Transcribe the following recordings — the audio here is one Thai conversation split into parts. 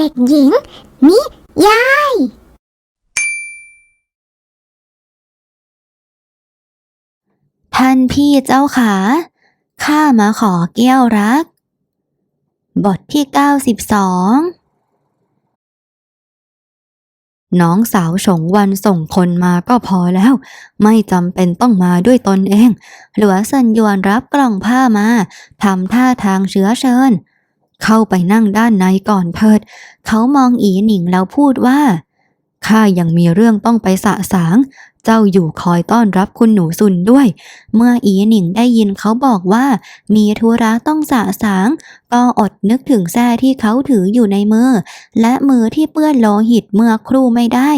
เด็กหญิง นิยาย ท่านพี่เจ้าขา ข้ามาขอแก้วรัก บทที่ 92 น้องสาวฉงวันส่งคนมาก็พอแล้ว ไม่จำเป็นต้องมาด้วยตนเองหลัวเซินยวนรับกล่องผ้ามาทำท่าทางเชื้อเชิญ เข้าไปนั่งด้านในก่อนเถิด เขามองอีหนิงแล้วพูดว่า ข้ายังมีเรื่องต้องไปสะสาง เจ้าอยู่คอยต้อนรับคุณหนูซุนด้วย เมื่ออีหนิงได้ยินเขาบอกว่า มีธุระต้องสะสาง ก็อดนึกถึงแส้ที่เขาถืออยู่ในมือ และมือที่เปื้อนโลหิตเมื่อครู่ไม่ได้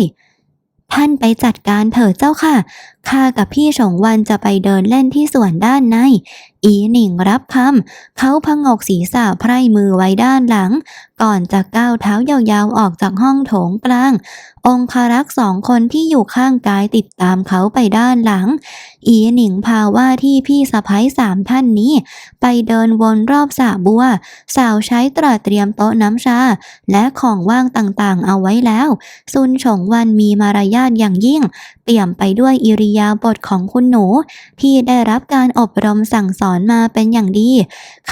ท่านไปจัดการเถิดเจ้าค่ะ ข้ากับพี่ฉงวันจะไปเดินเล่นที่สวนด้านใน อีหนิงรับคำ เขาพงกศีรษะไพร่มือไว้ด้านหลัง ก่อนจะก้าวเท้ายาวๆออกจากห้องโถงกลาง องคารักษ์สองคนที่อยู่ข้างกายติดตามเขาไปด้านหลัง อีหนิงพาว่าที่พี่สะพ้ยสามท่านนี้ ไปเดินวนรอบสระบัว สาวใช้ตระเตรียมโต๊ะน้ำชา และของว่างต่างๆเอาไว้แล้ว ซุนฉงวันมีมารยาทอย่างยิ่ง เปี่ยมไปด้วยอิริยาบถของคุณหนู ที่ได้รับการอบรมสั่งสอนมาเป็นอย่างดี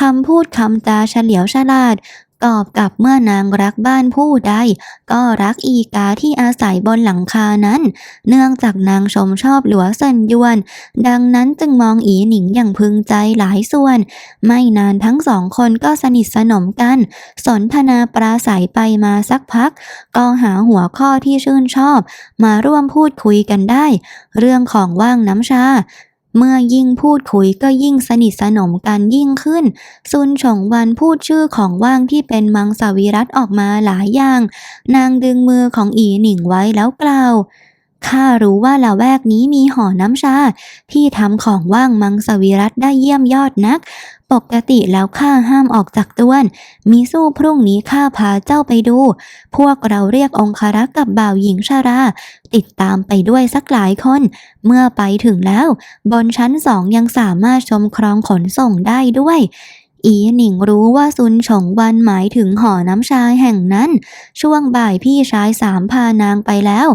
คำพูดคำจาเฉลียวฉลาด กอบกับเมื่อนางรักบ้านผู้ใด ก็รักอีกาที่อาศัยบนหลังคานั้น เนื่องจากนางชมชอบหลัวเซินยวน ดังนั้นจึงมองอีหนิงอย่างพึงใจหลายส่วน ไม่นานทั้งสองคนก็สนิทสนมกัน สนทนาปราศัยไปมาสักพัก ก็หาหัวข้อที่ชื่นชอบ มาร่วมพูดคุยกันได้ เรื่องของว่างน้ำชา เมื่อยิ่งพูดคุยก็ยิ่งสนิทสนมกันยิ่งขึ้น ซุนฉงวันพูดชื่อของว่างที่เป็นมังสวิรัตออกมาหลายอย่าง นางดึงมือของอีหนิงไว้แล้วกล่าว ข้ารู้ว่าละแวกนี้มีหอน้ำชา ที่ทำของว่างมังสวิรัตได้เยี่ยมยอดนัก ปกติแล้วข้าห้ามออกจากต้วน มีสู้พรุ่งนี้ข้าพาเจ้าไปดู พวกเราเรียกองคารักษ์กับบ่าวหญิงชารา ติดตามไปด้วยสักหลายคน เมื่อไปถึงแล้ว บนชั้นสองยังสามารถชมคลองขนส่งได้ด้วยอีหนิงรู้ว่าซุนฉงวันหมายถึงหอน้ำชาแห่งนั้น ช่วงบ่ายพี่ชายสามพานางไปแล้ว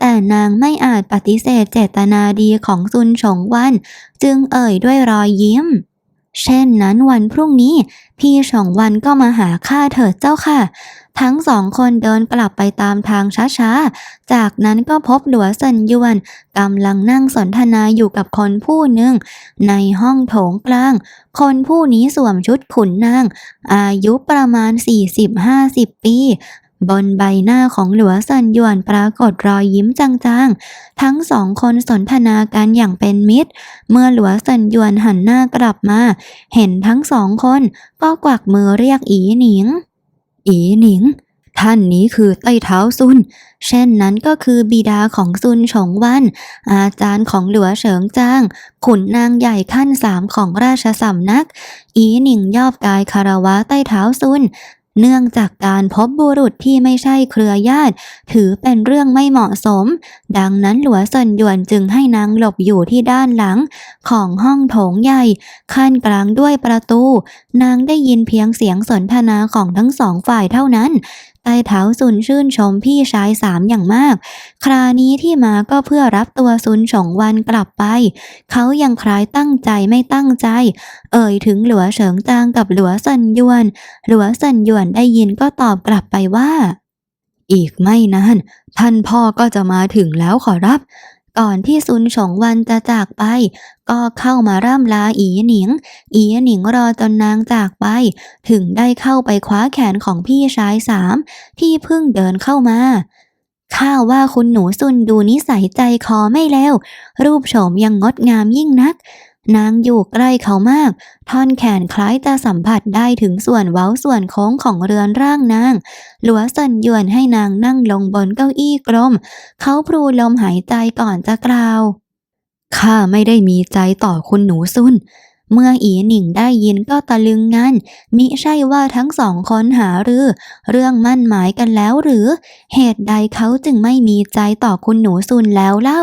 แต่นางไม่อาจปฏิเสธเจตนาดีของซุนฉงวัน จึงเอ่ยด้วยรอยยิ้ม เช่นนั้นวันพรุ่งนี้ พี่ฉงวันก็มาหาข้าเถิดเจ้าค่ะ ทั้งสองคนเดินกลับไปตามทางช้าๆ จากนั้นก็พบหลัวเซินยวนกำลังนั่งสนทนาอยู่กับคนผู้หนึ่ง ในห้องโถงกลาง คนผู้นี้สวมชุดขุนนาง อายุประมาณ 40-50 ปี บนใบหน้าของหลัวเซินหยวนปรากฏรอยยิ้มจางๆ ทั้งสองคนสนทนากันอย่างเป็นมิตร เมื่อหลัวเซินหยวนหันหน้ากลับมา เห็นทั้งสองคนก็กวักมือเรียกอีหนิง อีหนิง ท่านนี้คือไต้เท้าซุน เช่นนั้นก็คือบิดาของซุนฉงวัน อาจารย์ของหลัวเฉิงจาง ขุนนางใหญ่ขั้นสามของราชสำนัก อีหนิงยอบกายคารวะใต้เท้าซุน เนื่องจากการพบบุรุษที่ไม่ใช่เครือญาติ ถือเป็นเรื่องไม่เหมาะสม ดังนั้นหลัวเซินหยวนจึงให้นางหลบอยู่ที่ด้านหลัง ของห้องโถงใหญ่ขั้นกลางด้วยประตู นางได้ยินเพียงเสียงสนทนาของทั้งสองฝ่ายเท่านั้น ใต้เถาซุนชื่นชมพี่ชายสามอย่างมาก คราวนี้ที่มาก็เพื่อรับตัวซุนฉงวันกลับไป เขายังคล้ายตั้งใจไม่ตั้งใจ เอ่ยถึงหลัวเฉิงจางกับหลัวสันยวน หลัวสันยวนได้ยินก็ตอบกลับไปว่า อีกไม่นานท่านพ่อก็จะมาถึงแล้วขอรับ ก่อนที่ซุนฉงวันจะจากไป ก็เข้ามาร่ำลาอีหนิง อีหนิงรอจนนางจากไป ถึงได้เข้าไปคว้าแขนของพี่ชายสามที่เพิ่งเดินเข้ามาข้าว่าคุณหนูซุนดูนิสัยใจคอไม่แล้ว รูปโฉมยังงดงามยิ่งนัก นางอยู่ใกล้เขามาก ท่อนแขนคล้ายจะสัมผัสได้ถึงส่วนเว้าส่วนโค้งของเรือนร่างนาง หลัวสันยวนให้นางนั่งลงบนเก้าอี้กลม เขาพรูลมหายใจก่อนจะกล่าว ข้าไม่ได้มีใจต่อคุณหนูซุน เมื่ออีหนิงได้ยินก็ตะลึงงันมิใช่ว่าทั้งสองคนหารือ เรื่องมั่นหมายกันแล้วหรือ เหตุใดเขาจึงไม่มีใจต่อคุณหนูซุนแล้วเล่า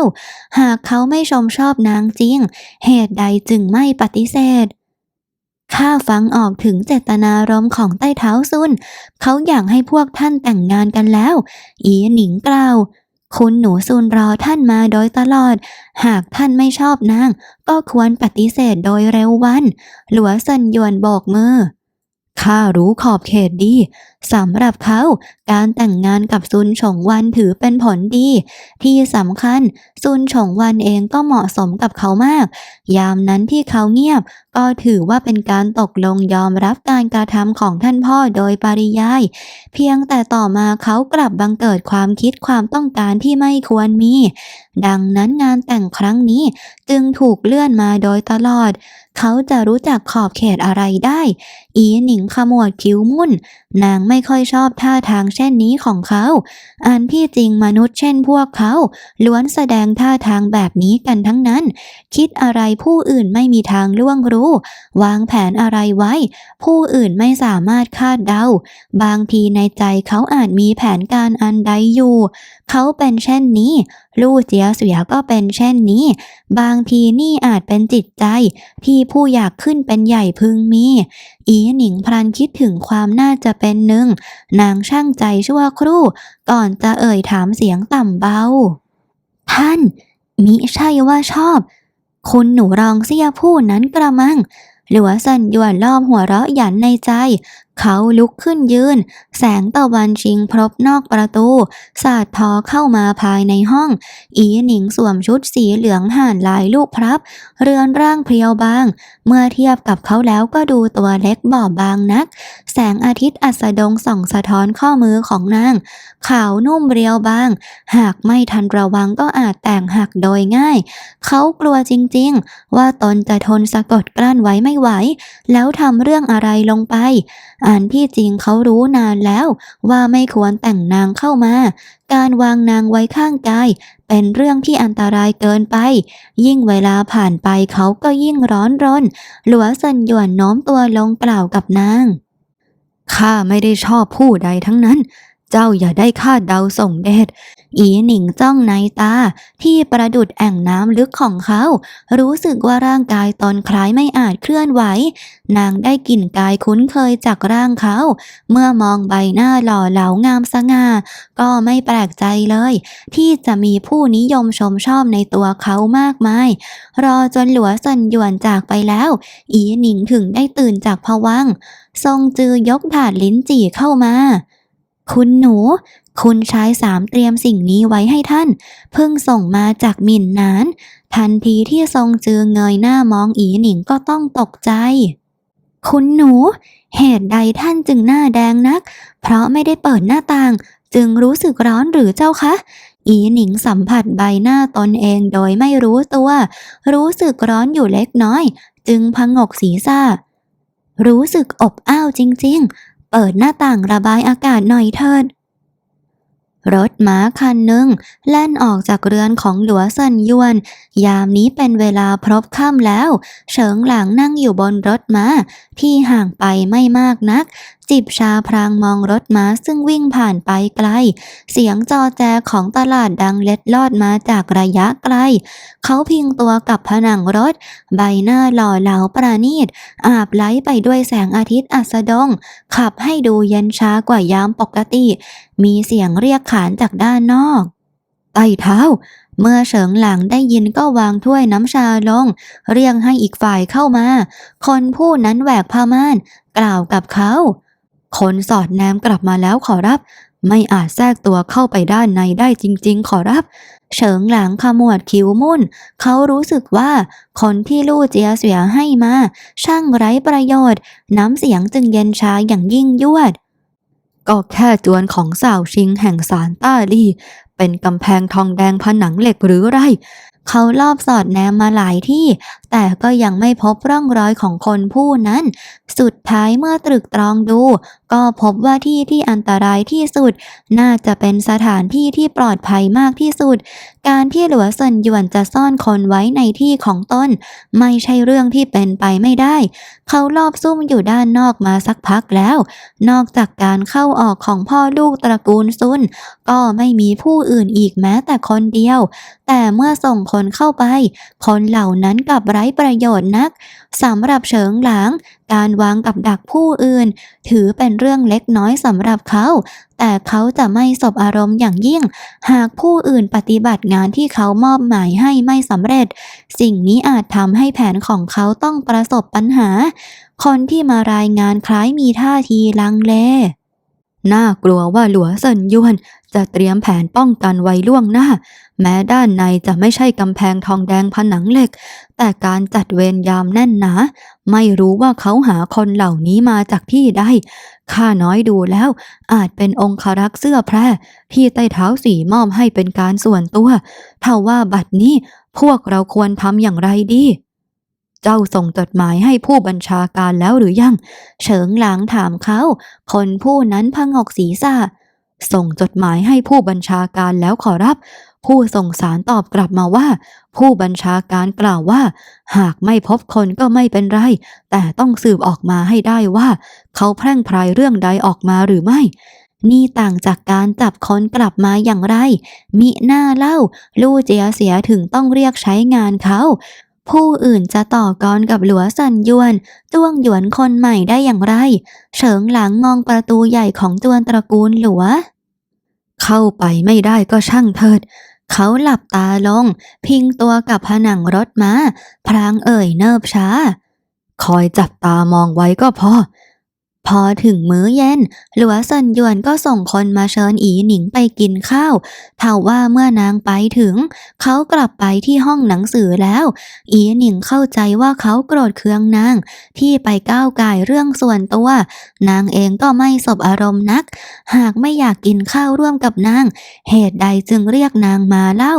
หากเขาไม่ชมชอบนางจริง เหตุใดจึงไม่ปฏิเสธข้าฟังออกถึงเจตนารมณ์ของใต้เท้าซุน เขาอยากให้พวกท่านแต่งงานกันแล้ว อีหนิงกล่าว คุณหนูซูนรอท่านมาโดยตลอด หากท่านไม่ชอบนาง ก็ควรปฏิเสธโดยเร็ววัน หลัวเซินหยวนโบกมือข้ารู้ขอบเขตดีสำหรับเขาการแต่งงานกับซุนฉงวันถือเป็นผลดี ที่สำคัญซุนฉงวันเองก็เหมาะสมกับเขามาก ยามนั้นที่เขาเงียบ ก็ถือว่าเป็นการตกลงยอมรับการกระทำของท่านพ่อโดยปริยาย เพียงแต่ต่อมาเขากลับบังเกิดความคิดความต้องการที่ไม่ควรมี ดังนั้นงานแต่งครั้งนี้จึงถูกเลื่อนมาโดยตลอด เขาจะรู้จักขอบเขตอะไรได้ อีหนิงขมวดคิ้วมุ่นนางไม่ค่อยชอบท่าทางเช่นนี้ของเขา อันที่จริงมนุษย์เช่นพวกเขา ล้วนแสดงท่าทางแบบนี้กันทั้งนั้น คิดอะไรผู้อื่นไม่มีทางล่วงรู้ วางแผนอะไรไว้ ผู้อื่นไม่สามารถคาดเดา บางทีในใจเขาอาจมีแผนการอันใดอยู่ เขาเป็นเช่นนี้ ลู่เจียเสียก็เป็นเช่นนี้ บางทีนี่อาจเป็นจิตใจ ที่ผู้อยากขึ้นเป็นใหญ่พึงมี อีหนิงพลันคิดถึงความน่าจะเป็นหนึ่ง นางช่างใจชั่วครู่ ก่อนจะเอ่ยถามเสียงต่ำเบา ท่าน มิใช่ว่าชอบ คุณหนูรองเสียผู้นั้นกระมังหลัวสันหยวนรอบหัวเราะหยันในใจ เขาลุกขึ้นยืน แสงตะวันชิงพรบนอกประตู สาดทอเข้ามาภายในห้อง อีหนิงสวมชุดสีเหลืองห่านลายลูกพรับ เรือนร่างเพรียวบาง เมื่อเทียบกับเขาแล้วก็ดูตัวเล็กบอบบางนัก แสงอาทิตย์อัสดงส่องสะท้อนข้อมือของนางขาวนุ่มเรียวบาง หากไม่ทันระวังก็อาจแตกหักโดยง่าย เขากลัวจริงๆ ว่าตนจะทนสะกดกลั้นไว้ไม่ไหว แล้วทำเรื่องอะไรลงไปอันที่จริงเขารู้นานแล้ว ว่าไม่ควรแต่งนางเข้ามา การวางนางไว้ข้างกาย เป็นเรื่องที่อันตรายเกินไป ยิ่งเวลาผ่านไปเขาก็ยิ่งร้อนรน หลัวสันหยวนโน้มตัวลงกล่าวกับนาง ข้าไม่ได้ชอบผู้ใดทั้งนั้น เจ้าอย่าได้คาดเดาส่งเดช อีหนิงจ้องในตาที่ประดุดแอ่งน้ำลึกของเขา รู้สึกว่าร่างกายตอนคล้ายไม่อาจเคลื่อนไหว นางได้กลิ่นกายคุ้นเคยจากร่างเขา เมื่อมองใบหน้าหล่อเหลางามสง่าก็ไม่แปลกใจเลย ที่จะมีผู้นิยมชมชอบในตัวเขามากมาย รอจนหลัวสันหยวนจากไปแล้ว อีหนิงถึงได้ตื่นจากภวังทรงจือยกถาดลิ้นจี่เข้ามา คุณหนู คุณชายสามเตรียมสิ่งนี้ไว้ให้ท่าน เพิ่งส่งมาจากหมิ่นนาน ทันทีที่ทรงจือเงยหน้ามองอีหนิงก็ต้องตกใจ คุณหนู เหตุใดท่านจึงหน้าแดงนัก เพราะไม่ได้เปิดหน้าต่าง จึงรู้สึกร้อนหรือเจ้าคะ อีหนิงสัมผัสใบหน้าตนเองโดยไม่รู้ตัว รู้สึกร้อนอยู่เล็กน้อย จึงพงกศีรษะรู้สึกอบอ้าวจริง ๆ เปิดหน้าต่างระบายอากาศหน่อยเถิด รถม้าคันหนึ่งแล่นออกจากเรือนของหลัวเซินยวน ยามนี้เป็นเวลาพรบค่ำแล้ว เฉิงหลังนั่งอยู่บนรถม้า ที่ห่างไปไม่มากนัก จิบชาพรางมองรถม้าซึ่งวิ่งผ่านไปไกล เสียงจอแจของตลาดดังเล็ดลอดมาจากระยะไกล เขาพิงตัวกับผนังรถ ใบหน้าหล่อเหลาประณีต อาบไล้ไปด้วยแสงอาทิตย์อัสดง ขับให้ดูเย็นช้ากว่ายามปกติ มีเสียงเรียกขานจากด้านนอกไต่เท้าเมื่อเฉิงหลังได้ยินก็วางถ้วยน้ำชาลง เรียกให้อีกฝ่ายเข้ามา คนผู้นั้นแหวกผ้าม่าน กล่าวกับเขา คนสอดแนมกลับมาแล้วขอรับ ไม่อาจแทรกตัวเข้าไปด้านในได้จริง ๆ ขอรับ เฉิงหลังขมวดคิ้วมุ่น เขารู้สึกว่า คนที่ลู่เจียเสียให้มา ช่างไร้ประโยชน์ น้ำเสียงจึงเย็นชาอย่างยิ่งยวด ก็แค่จวนของสาวชิงแห่งสารต้าลี่เป็นกำแพงทองแดงผนังเหล็กหรือไร เขาลอบสอดแนมมาหลายที่แต่ก็ยังไม่พบร่องรอยของคนผู้นั้น สุดท้ายเมื่อตรึกตรองดู ก็พบว่าที่ที่อันตรายที่สุด น่าจะเป็นสถานที่ที่ปลอดภัยมากที่สุด การที่หลัวเซินหยวนจะซ่อนคนไว้ในที่ของตนไม่ใช่เรื่องที่เป็นไปไม่ได้ เขาลอบซุ่มอยู่ด้านนอกมาสักพักแล้ว นอกจากการเข้าออกของพ่อลูกตระกูลซุน ก็ไม่มีผู้อื่นอีกแม้แต่คนเดียว แต่เมื่อส่งคนเข้าไป คนเหล่านั้นกลับร้ประโยชน์นักสำหรับเฉิงหลาง การวางกับดักผู้อื่น ถือเป็นเรื่องเล็กน้อยสำหรับเขา แต่เขาจะไม่สบอารมณ์อย่างยิ่ง หากผู้อื่นปฏิบัติงานที่เขามอบหมายให้ไม่สำเร็จ สิ่งนี้อาจทำให้แผนของเขาต้องประสบปัญหา คนที่มารายงานคล้ายมีท่าทีลังเล น่ากลัวว่าหลัวเซินยวนจะเตรียมแผนป้องกันไว้ล่วงหน้า แม้ด้านในจะไม่ใช่กำแพงทองแดงผนังเหล็ก แต่การจัดเวรยามแน่นหนา ไม่รู้ว่าเขาหาคนเหล่านี้มาจากที่ใดข้าน้อยดูแล้ว อาจเป็นองครักษ์เสื้อแพร่ ที่ใต้เท้าสีมอบให้เป็นการส่วนตัวเท่าว่าบัดนี้พวกเราควรทำอย่างไรดี เจ้าส่งจดหมายให้ผู้บัญชาการแล้วหรือยัง เฉิงหลางถามเขา คนผู้นั้นพังอกศีรษะส่งจดหมายให้ผู้บัญชาการแล้วขอรับ ผู้ส่งสารตอบกลับมาว่า ผู้บัญชาการกล่าวว่า หากไม่พบคนก็ไม่เป็นไร แต่ต้องสืบออกมาให้ได้ว่า เขาแพร่งพรายเรื่องใดออกมาหรือไม่ นี่ต่างจากการจับคนกลับมาอย่างไร มิหน้าเล่า ลู่เจียเสียถึงต้องเรียกใช้งานเขา ผู้อื่นจะต่อกรกับหลัวสันยวนจ้วงหยวนคนใหม่ได้อย่างไร เฉิงหลังมองประตูใหญ่ของจวนตระกูลหลัว เข้าไปไม่ได้ก็ช่างเถิด เขาหลับตาลง พิงตัวกับผนังรถม้า พรางเอ่ยเนิบช้า คอยจับตามองไว้ก็พอ พอถึงมื้อเย็น หลัวซันยวนก็ส่งคนมาเชิญอีหนิงไปกินข้าวเท่าว่าเมื่อนางไปถึง เขากลับไปที่ห้องหนังสือแล้ว อีหนิงเข้าใจว่าเขาโกรธเคืองนาง ที่ไปก้าวก่ายเรื่องส่วนตัว นางเองก็ไม่สบอารมณ์นัก หากไม่อยากกินข้าวร่วมกับนาง เหตุใดจึงเรียกนางมาเล่า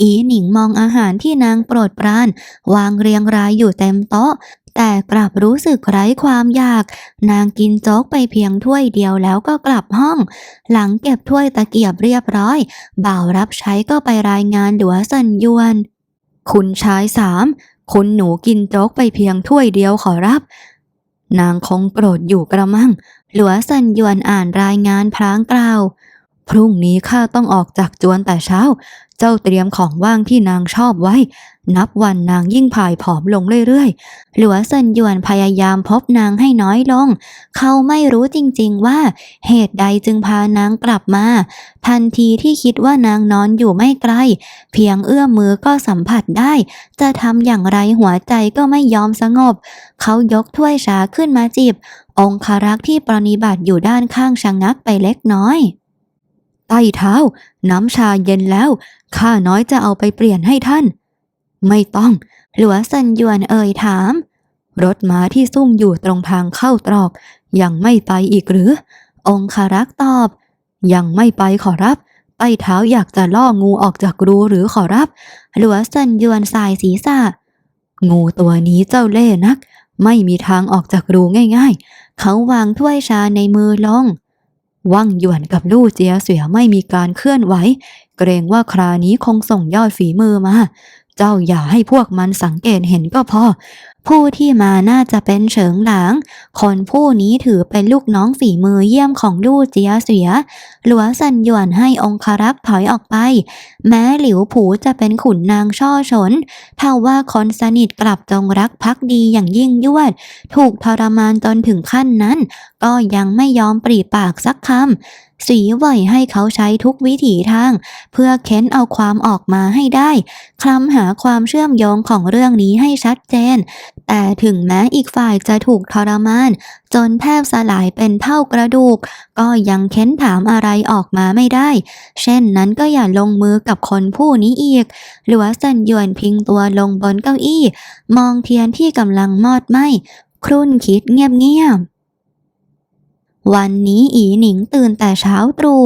อีหนิงมองอาหารที่นางโปรดปราน วางเรียงรายอยู่เต็มโต๊ะ แต่กลับรู้สึกไร้ความอยาก นางกินโจ๊กไปเพียงถ้วยเดียวแล้วก็กลับห้อง หลังเก็บถ้วยตะเกียบเรียบร้อย บ่าวรับใช้ก็ไปรายงานหลัวสันยวน คุณชายสามคุณหนูกินโจ๊กไปเพียงถ้วยเดียวขอรับ นางคงโกรธอยู่กระมัง หลัวสันยวนอ่านรายงานพลางกล่าวพรุ่งนี้ข้าต้องออกจากจวนแต่เช้า เจ้าเตรียมของว่างที่นางชอบไว้ นับวันนางยิ่งผายผอมลงเรื่อยๆ หลัวเซินหยวนพยายามพบนางให้น้อยลง เขาไม่รู้จริงๆว่า เหตุใดจึงพานางกลับมา ทันทีที่คิดว่านางนอนอยู่ไม่ไกล เพียงเอื้อมมือก็สัมผัสได้ จะทำอย่างไรหัวใจก็ไม่ยอมสงบ เขายกถ้วยชาขึ้นมาจิบ องคารักษ์ที่ปรนิบัติอยู่ด้านข้างชะงักไปเล็กน้อย ใต้เท้า น้ำชาเย็นแล้ว ข้าน้อยจะเอาไปเปลี่ยนให้ท่าน ไม่ต้อง หลัวซันยวนเอ่ยถาม รถม้าที่ซุ่มอยู่ตรงทางเข้าตรอก ยังไม่ไปอีกหรือ องคารักตอบ ยังไม่ไปขอรับ ใต้เท้าอยากจะล่องูออกจากรูหรือขอรับ หลัวซันยวนสายศีรษะงูตัวนี้เจ้าเล่ห์นัก ไม่มีทางออกจากรูง่าย ๆ เขาวางถ้วยชาในมือลง ว่างหยวนกับลู่เจียเสียไม่มีการเคลื่อนไหว เกรงว่าครานี้คงส่งยอดฝีมือมา เจ้าอย่าให้พวกมันสังเกตเห็นก็พอ ผู้ที่มาน่าจะเป็นเฉิงหลาง คนผู้นี้ถือเป็นลูกน้องฝีมือเยี่ยมของลู่เจียเสีย หลัวซันหยวนให้องคารักษ์ถอยออกไป แม้หลิวผูจะเป็นขุนนางช่อฉนเท่าว่าคนสนิทกลับจงรักภักดีอย่างยิ่งยวด ถูกทรมานจนถึงขั้นนั้น ก็ยังไม่ยอมปรีปากสักคำ สีไหวให้เขาใช้ทุกวิถีทาง เพื่อเค้นเอาความออกมาให้ได้ คลำหาความเชื่อมโยงของเรื่องนี้ให้ชัดเจน แต่ถึงแม้อีกฝ่ายจะถูกทรมาน จนแทบสลายเป็นเท่ากระดูก ก็ยังเค้นถามอะไรออกมาไม่ได้ เช่นนั้นก็อย่าลงมือกับคนผู้นี้อีก หรือว่าสันยวนพิงตัวลงบนเก้าอี้ มองเทียนที่กำลังมอดไหม้ครุ่นคิดเงียบๆ วันนี้อีหนิงตื่นแต่เช้าตรู่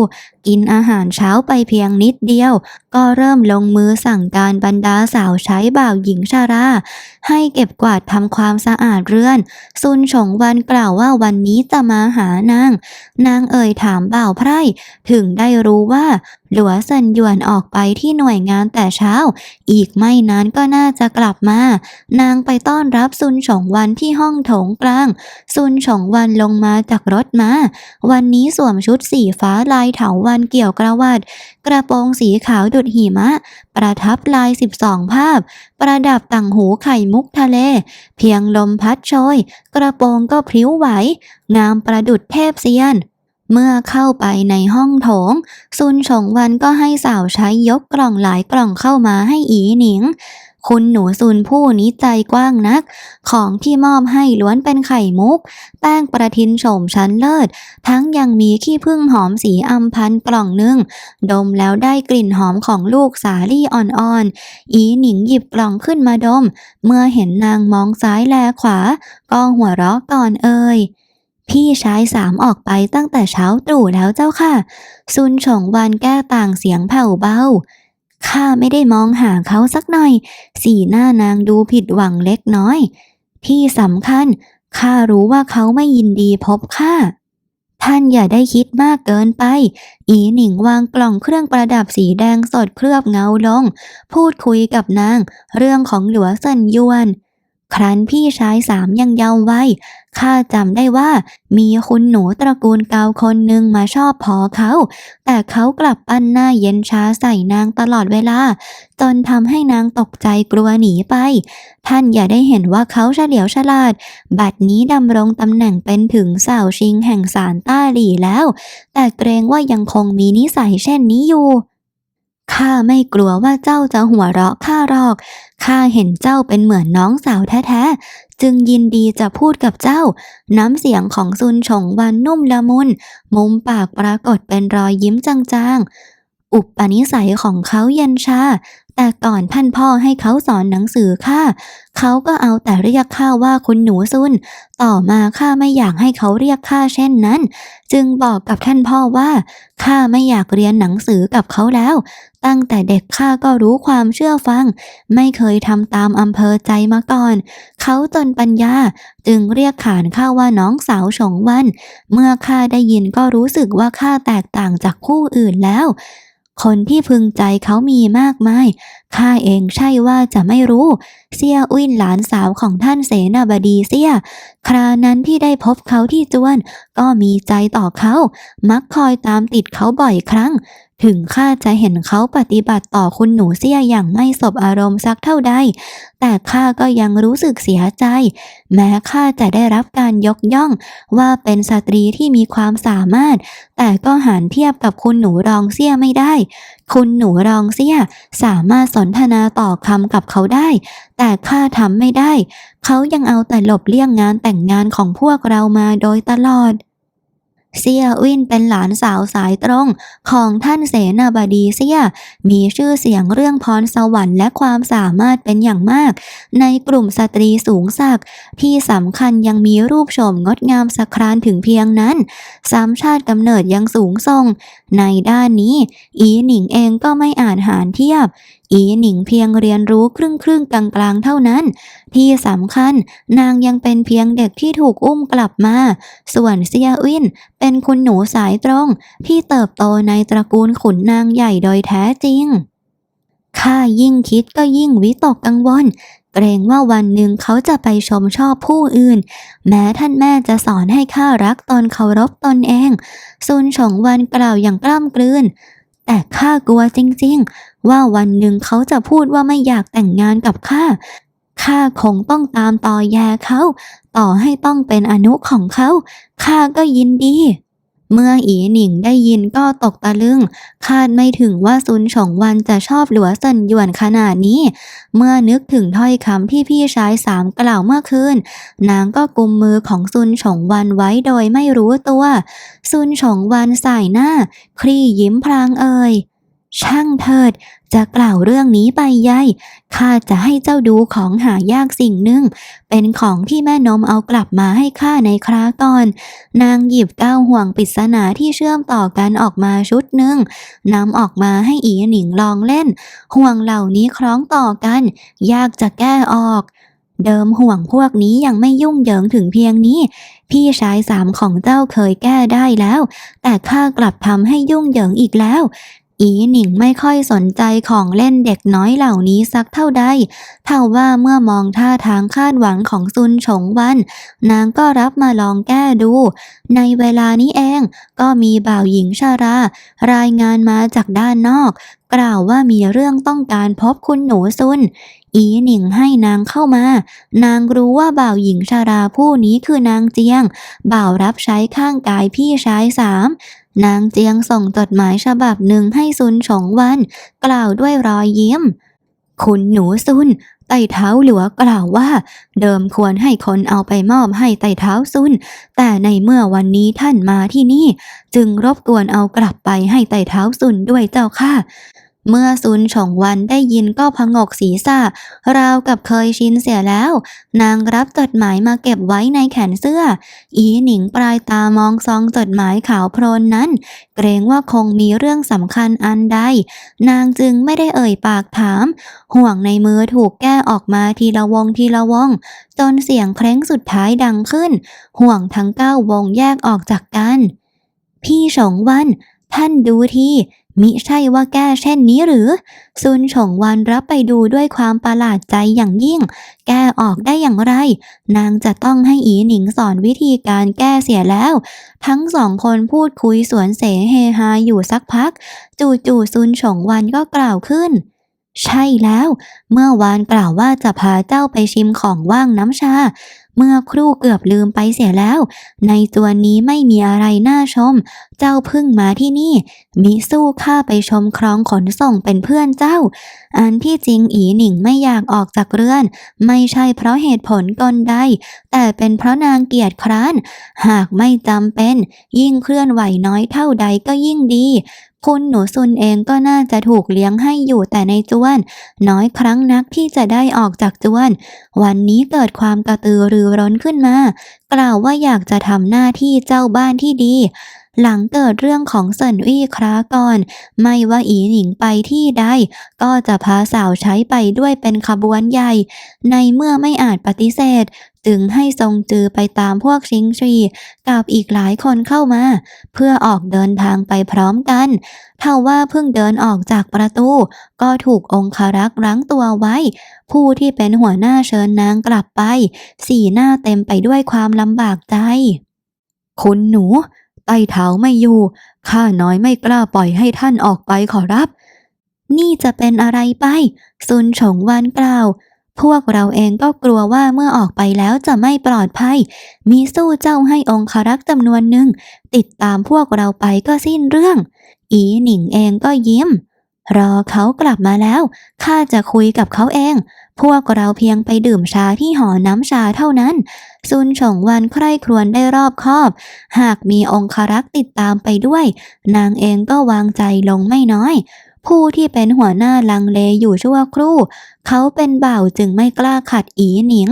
กินอาหารเช้าไปเพียงนิดเดียว ก็เริ่มลงมือสั่งการบรรดาสาวใช้บ่าวหญิงชารา ให้เก็บกวาดทำความสะอาดเรือน ซุนฉงวันกล่าวว่าวันนี้จะมาหานาง นางเอ่ยถามบ่าวไพร่ถึงได้รู้ว่าหลัวซันหยวนออกไปที่หน่วยงานแต่เช้า อีกไม่นานก็น่าจะกลับมา นางไปต้อนรับซุนฉงวันที่ห้องโถงกลาง ซุนฉงวันลงมาจากรถมา วันนี้สวมชุดสีฟ้าลายเถาวันเกี่ยวกระวัดกระโปรงสีขาวดุดหิมะ ประทับลายสิบสองภาพ ประดับต่างหูไข่มุกทะเล เพียงลมพัดโชย กระโปรงก็พริ้วไหว งามประดุดเทพเซียนเมื่อเข้าไปในห้องโถง ซุนชงวันก็ให้สาวใช้ยกกล่องหลายกล่องเข้ามาให้อีหนิง คุณหนูซุนผู้นี้ใจกว้างนัก ของที่มอบให้ล้วนเป็นไข่มุก แป้งประทินโฉมชั้นเลิศ ทั้งยังมีขี้ผึ้งหอมสีอัมพันกล่องหนึ่ง ดมแล้วได้กลิ่นหอมของลูกสาลี่อ่อนๆ อีหนิงหยิบกล่องขึ้นมาดม เมื่อเห็นนางมองซ้ายแลขวา ก็หัวเราะก่อนเอ่ยพี่ชายสามออกไปตั้งแต่เช้าตรู่แล้วเจ้าค่ะ ซุนฉงวันแก้ต่างเสียงแผ่วเบา ข้าไม่ได้มองหาเขาสักหน่อย สีหน้านางดูผิดหวังเล็กน้อย ที่สำคัญข้ารู้ว่าเขาไม่ยินดีพบข้าท่านอย่าได้คิดมากเกินไป อีหนิงวางกล่องเครื่องประดับสีแดงสดเคลือบเงาลง พูดคุยกับนาง เรื่องของหลัวสันยวน ครั้นพี่ชายสามยังเยาว์วัยข้าจำได้ว่ามีคุณหนูตระกูลเกาคนหนึ่งมาชอบพอเขา แต่เขากลับปั้นหน้าเย็นชาใส่นางตลอดเวลา จนทำให้นางตกใจกลัวหนีไป ท่านอย่าได้เห็นว่าเขาเฉลียวฉลาด บัดนี้ดำรงตำแหน่งเป็นถึงสาวชิงแห่งสารต้าหลี่แล้ว แต่เกรงว่ายังคงมีนิสัยเช่นนี้อยู่ ข้าไม่กลัวว่าเจ้าจะหัวเราะข้าหรอก ข้าเห็นเจ้าเป็นเหมือนน้องสาวแท้ๆ จึงยินดีจะพูดกับเจ้า น้ำเสียงของซุนฉงวันนุ่มละมุน มุมปากปรากฏเป็นรอยยิ้มจางๆ อุปนิสัยของเขาเย็นชา แต่ก่อนท่านพ่อให้เขาสอนหนังสือข้าเขาก็เอาแต่เรียกข้าว่าคุณหนูซุน ต่อมาข้าไม่อยากให้เขาเรียกข้าเช่นนั้น จึงบอกกับท่านพ่อว่าข้าไม่อยากเรียนหนังสือกับเขาแล้ว ตั้งแต่เด็กข้าก็รู้ความเชื่อฟัง ไม่เคยทำตามอำเภอใจมาก่อน เขาจนปัญญาจึงเรียกขานข้าว่าน้องสาวฉงวัน เมื่อข้าได้ยินก็รู้สึกว่าข้าแตกต่างจากผู้อื่นแล้ว คนที่พึงใจเขามีมากมาย ข้าเองใช่ว่าจะไม่รู้ เสียอุ้นหลานสาวของท่านเสนาบดีเสีย ครานั้นที่ได้พบเขาที่จวน ก็มีใจต่อเขา มักคอยตามติดเขาบ่อยครั้ง ถึงข้าจะเห็นเขาปฏิบัติต่อคุณหนูเสียอย่างไม่สบอารมณ์สักเท่าใด แต่ข้าก็ยังรู้สึกเสียใจ แม้ข้าจะได้รับการยกย่อง ว่าเป็นสตรีที่มีความสามารถ แต่ก็หารเทียบกับคุณหนูรองเสียไม่ได้ คุณหนูรองเสียสามารถสนทนาต่อคำกับเขาได้ แต่ข้าทำไม่ได้ เขายังเอาแต่หลบเลี่ยงงานแต่งงานของพวกเรามาโดยตลอด เซียวินเป็นหลานสาวสายตรง ของท่านเสนาบดีเซีย มีชื่อเสียงเรื่องพรสวรรค์และความสามารถเป็นอย่างมาก ในกลุ่มสตรีสูงศักดิ์ที่สำคัญยังมีรูปโฉมงดงามสะครานถึงเพียงนั้น สามชาติกำเนิดยังสูงส่ง ในด้านนี้ อีหนิงเองก็ไม่อาจหารเทียบอีหนิงเพียงเรียนรู้ครึ่งครึ่งๆกลางกลางๆเท่านั้น ที่สำคัญนางยังเป็นเพียงเด็กที่ถูกอุ้มกลับมา ส่วนเซียวินเป็นคุณหนูสายตรง ที่เติบโตในตระกูลขุนนางใหญ่โดยแท้จริงข้ายิ่งคิดก็ยิ่งวิตกกังวลเกรงว่าวันหนึ่งเขาจะไปชมชอบผู้อื่น แม้ท่านแม่จะสอนให้ข้ารักตนเคารพตนเองซุนฉงวันกล่าวอย่างกล้ำกลืน แต่ข้ากลัวจริง ๆ ว่าวันหนึ่งเขาจะพูดว่าไม่อยากแต่งงานกับข้า ข้าคงต้องตามต่อแยเขา ต่อให้ต้องเป็นอนุของเขา ข้าก็ยินดี เมื่ออีหนิงได้ยินก็ตกตะลึง คาดไม่ถึงว่าซุนฉงวันจะชอบหลัวเซินหยวนขนาดนี้ เมื่อนึกถึงถ้อยคำที่พี่ชายสามกล่าวเมื่อคืน นางก็กุมมือของซุนฉงวันไว้โดยไม่รู้ตัว ซุนฉงวันสายหน้า คลี่ยิ้มพลางเอ่ย ช่างเถิด จะกล่าวเรื่องนี้ไปใหญ่ข้าจะให้เจ้าดูของหายากสิ่งหนึ่ง เป็นของที่แม่นมเอากลับมาให้ข้าในคราก่อน นางหยิบก้าห่วงปริศนาที่เชื่อมต่อกันออกมาชุดหนึ่งนำออกมาให้อีหนิงลองเล่น ห่วงเหล่านี้คล้องต่อกัน ยากจะแก้ออกเดิมห่วงพวกนี้ยังไม่ยุ่งเหยิงถึงเพียงนี้ พี่ชายสามของเจ้าเคยแก้ได้แล้ว แต่ข้ากลับทำให้ยุ่งเหยิงอีกแล้ว อีหนิงไม่ค่อยสนใจของเล่นเด็กน้อยเหล่านี้สักเท่าใดเท่าว่าเมื่อมองท่าทางคาดหวังของซุนฉงวัน นางก็รับมาลองแก้ดู ในเวลานี้เองก็มีบ่าวหญิงชารารายงานมาจากด้านนอก กล่าวว่ามีเรื่องต้องการพบคุณหนูซุน อีหนิงให้นางเข้ามา นางรู้ว่าบ่าวหญิงชาราผู้นี้คือนางเจียง บ่าวรับใช้ข้างกายพี่ชายสามนางเจียงส่งจดหมายฉบับหนึ่งให้ซุนฉงวัน กล่าวด้วยรอยยิ้ม คุณหนูซุนไต่เท้าหลัวกล่าวว่า เดิมควรให้คนเอาไปมอบให้ไต่เท้าซุน แต่ในเมื่อวันนี้ท่านมาที่นี่ จึงรบกวนเอากลับไปให้ไต่เท้าซุนด้วยเจ้าค่ะ เมื่อซุนฉงวันได้ยินก็พงกศีรษะ ราวกับเคยชินเสียแล้ว นางรับจดหมายมาเก็บไว้ในแขนเสื้อ อีหนิงปลายตามองซองจดหมายขาวโพลนนั้น เกรงว่าคงมีเรื่องสำคัญอันใด นางจึงไม่ได้เอ่ยปากถาม ห่วงในมือถูกแก้ออกมาทีละวงทีละวง จนเสียงเคร้งสุดท้ายดังขึ้น ห่วงทั้งเก้าวงแยกออกจากกัน พี่ฉงวัน ท่านดูที มิใช่ว่าแก้เช่นนี้หรือ ซุนฉงวันรับไปดูด้วยความประหลาดใจอย่างยิ่ง แก้ออกได้อย่างไร นางจะต้องให้อีหนิงสอนวิธีการแก้เสียแล้ว ทั้งสองคนพูดคุยสวนเสเฮฮาอยู่สักพัก จู่ๆซุนฉงวันก็กล่าวขึ้น ใช่แล้ว เมื่อวานกล่าวว่าจะพาเจ้าไปชิมของว่างน้ำชา เมื่อครู่เกือบลืมไปเสียแล้ว ในจวนี้ไม่มีอะไรน่าชม เจ้าพิ่งมาที่นี่ มิสู้ข้าไปชมคลองขนส่งเป็นเพื่อนเจ้า อันที่จริงอีหนิงไม่อยากออกจากเรือน ไม่ใช่เพราะเหตุผลกลใด แต่เป็นเพราะนางเกียจคร้าน หากไม่จำเป็น ยิ่งเคลื่อนไหวน้อยเท่าใดก็ยิ่งดี คุณหนูซุนเองก็น่าจะถูกเลี้ยงให้อยู่แต่ในจวน น้อยครั้งนักที่จะได้ออกจากจวน วันนี้เกิดความกระตือรือร้นขึ้นมา กล่าวว่าอยากจะทำหน้าที่เจ้าบ้านที่ดี หลังเกิดเรื่องของเซินวี่คราก่อน ไม่ว่าอีหนิงไปที่ใด ก็จะพาสาวใช้ไปด้วยเป็นขบวนใหญ่ ในเมื่อไม่อาจปฏิเสธ จึงให้ทรงจือไปตามพวกชิงทรีกับอีกหลายคนเข้ามา เพื่อออกเดินทางไปพร้อมกันเท่าว่าเพิ่งเดินออกจากประตู ก็ถูกองคารักษ์รั้งตัวไว้ ผู้ที่เป็นหัวหน้าเชิญนางกลับไป สีหน้าเต็มไปด้วยความลำบากใจ คุณหนู ไต้เท้าไม่อยู่ ข้าน้อยไม่กล้าปล่อยให้ท่านออกไปขอรับ นี่จะเป็นอะไรไป ซุนฉงวานกล่าว พวกเราเองก็กลัวว่าเมื่อออกไปแล้วจะไม่ปลอดภัย มีสู้เจ้าให้องคารักษ์จำนวนหนึ่ง ติดตามพวกเราไปก็สิ้นเรื่อง อีหนิงเองก็ยิ้ม รอเขากลับมาแล้ว ข้าจะคุยกับเขาเอง พวกเราเพียงไปดื่มชาที่หอน้ำชาเท่านั้น ซุนฉงวันใคร่ครวญได้รอบคอบ หากมีองคารักษ์ติดตามไปด้วย นางเองก็วางใจลงไม่น้อย ผู้ที่เป็นหัวหน้าลังเลอยู่ชั่วครู่ เขาเป็นบ่าวจึงไม่กล้าขัดอีหนิง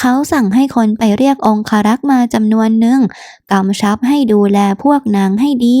เขาสั่งให้คนไปเรียกองคารักษ์มาจำนวนหนึ่งกำชับให้ดูแลพวกนางให้ดี